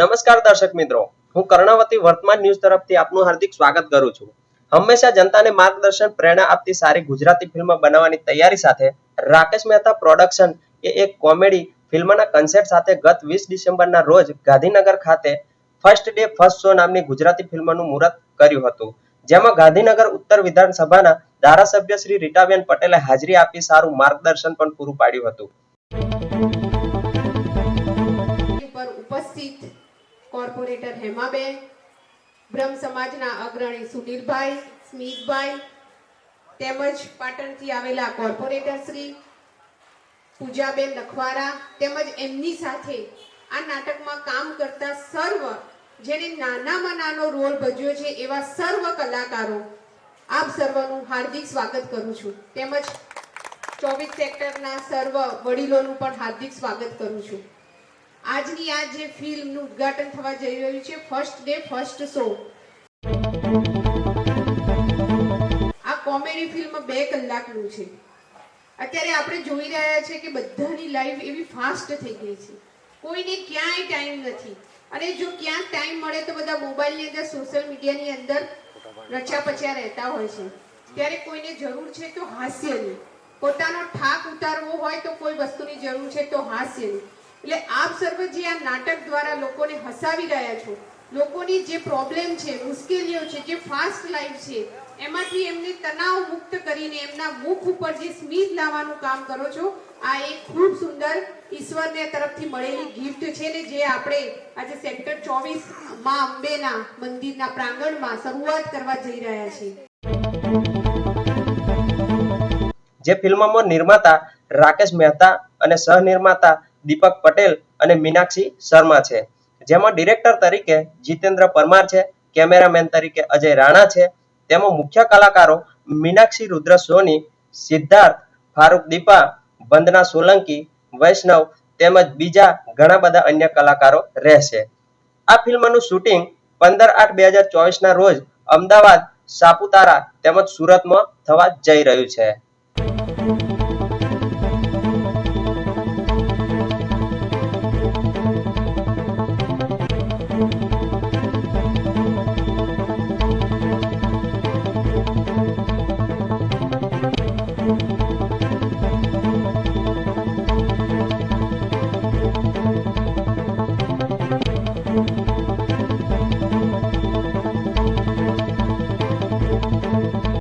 નમસ્કાર દર્શક મિત્રો. હું કર્ણાવતી વર્તમાન ન્યૂઝ તરફથી આપનું હાર્દિક સ્વાગત કરું છું. હંમેશા જનતાને માર્ગદર્શન પ્રેરણા આપતી સારી ગુજરાતી ફિલ્મ બનાવવાની તૈયારી સાથે રાકેશ મહેતા પ્રોડક્શન એ એક કોમેડી ફિલ્મના કન્સેપ્ટ સાથે ગત વીસ ડિસેમ્બરના રોજ ગાંધીનગર ખાતે ફર્સ્ટ ડે ફર્સ્ટ શો નામની ગુજરાતી ફિલ્મનું મુહૂર્ત કર્યું હતું. જેમાં ગાંધીનગર ઉત્તર વિધાનસભાના ધારાસભ્ય શ્રી રીટાબેન પટેલે હાજરી આપી સારું માર્ગદર્શન પણ પૂરું પાડ્યું હતું. ઉપસ્થિત કોર્પોરેટર હેમાબેન, બ્રહ્મ સમાજના અગ્રણી સુનિલભાઈ, સ્મિતભાઈ, તેમજ પાટણથી આવેલા કોર્પોરેટર શ્રી પૂજાબેન લખવારા, તેમજ એમની સાથે આ નાટકમાં કામ કરતા સર્વ, જેને નાનામાં નાનો રોલ ભજ્યો છે એવા સર્વ કલાકારો, આપ સર્વનું હાર્દિક સ્વાગત કરું છું. તેમજ ચોવીસ સેક્ટરના સર્વ વડીલોનું પણ હાર્દિક સ્વાગત કરું છું. આજની આ જે ફિલ્મનું ઉદ્ઘાટન થવા જઈ રહ્યું છે ફર્સ્ટ ડે ફર્સ્ટ શો આ કોમેડી ફિલ્મ બે કલાકનું છે. અત્યારે આપણે જોઈ રહ્યા છે કે બધાની લાઈફ એવી ફાસ્ટ થઈ ગઈ છે. કોઈને ક્યાંય ટાઈમ નથી. અને જો ક્યાંક ટાઈમ મળે તો બધા મોબાઈલની અંદર સોશિયલ મીડિયાની અંદર રચ્યા પચ્યા રહેતા હોય છે. ત્યારે કોઈને જરૂર છે તો હાસ્યની. પોતાનો થાક ઉતારવો હોય તો કોઈ વસ્તુની જરૂર છે તો હાસ્યની. એટલે આપ સર્વ જે આ નાટક દ્વારા લોકોને હસાવી રહ્યા છો, લોકોની જે પ્રોબ્લેમ છે, મુશ્કેલીઓ છે, જે ફાસ્ટ લાઈફ છે, એમાંથી એમને તણાવ મુક્ત કરીને એમના મુખ ઉપર જે સ્મિત લાવવાનું કામ કરો છો, આ એક ખૂબ સુંદર ઈશ્વરને તરફથી મળેલી ગિફ્ટ છે ને જે આપણે આજે સેક્ટર ચોવીસમાં અંબેના મંદિરના પ્રાંગણમાં શરૂઆત કરવા જઈ રહ્યા છીએ. જે ફિલ્મમાં નિર્માતા રાકેશ મહેતા અને સહનિર્માતા દીપક પટેલ અને મીનાક્ષી શર્મા છે. જેમાં ડિરેક્ટર તરીકે જીતેન્દ્ર પરમાર છે કેમેરામેન તરીકે અજય રાણા છે, તેમાં મુખ્ય કલાકારો મીનાક્ષી રુદ્ર સોની, સિદ્ધાર્થ ફારૂક દીપા, વંદના સોલંકી, વૈષ્ણવ તેમજ બીજા ઘણા બધા અન્ય કલાકારો રહેશે. આ ફિલ્મનું શૂટિંગ પંદર આઠ બે હજાર ચોવીસના રોજ અમદાવાદ, સાપુતારા તેમજ સુરતમાં થવા જઈ રહ્યું છે.